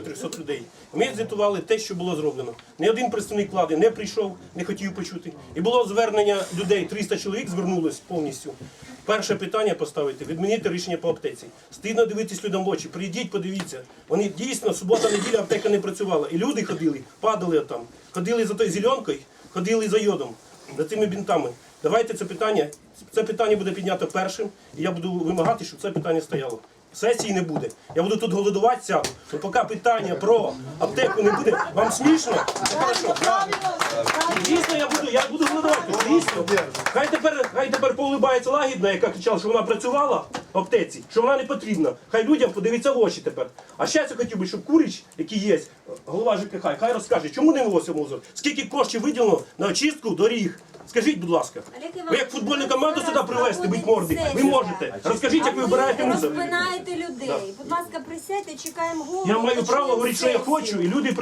300 людей. Ми звітували те, що було зроблено. Ні один представник влади не прийшов, не хотів почути. І було звернення людей, 300 чоловік звернулось повністю. Перше питання поставити, відмінити рішення по аптеці. Стидно дивитись людям в очі. Прийдіть, подивіться. Вони дійсно субота, неділя аптека не працювала. І люди ходили, падали там, ходили за тою зеленкою, ходили за йодом, за цими бінтами. Давайте це питання. Це питання буде піднято першим, і я буду вимагати, щоб це питання стояло. Сесії не буде. Я буду тут голодувати сяду. Ну, поки питання про аптеку не буде, вам смішно? Хорошо. Дійсно, я буду, я буду голодувати. Дійсно. Хай тепер, хай тепер поулибається лагідна, яка кричала, що вона працювала в аптеці, що вона не потрібна. Хай людям подивиться в очі тепер. А ще я хотів би, щоб Куріч, який є, голова ЖКХ, хай розкаже, чому не вивозиться мусор, скільки коштів виділено на очистку доріг. Скажіть, будь ласка, ви як футбольну команду сюди привезти, бить морди, ви можете. Розкажіть, як ви вибираєте ви мусор. розпинаєте людей. Будь ласка, присядьте, чекаємо голову. Я маю право говорити, що я хочу, і люди при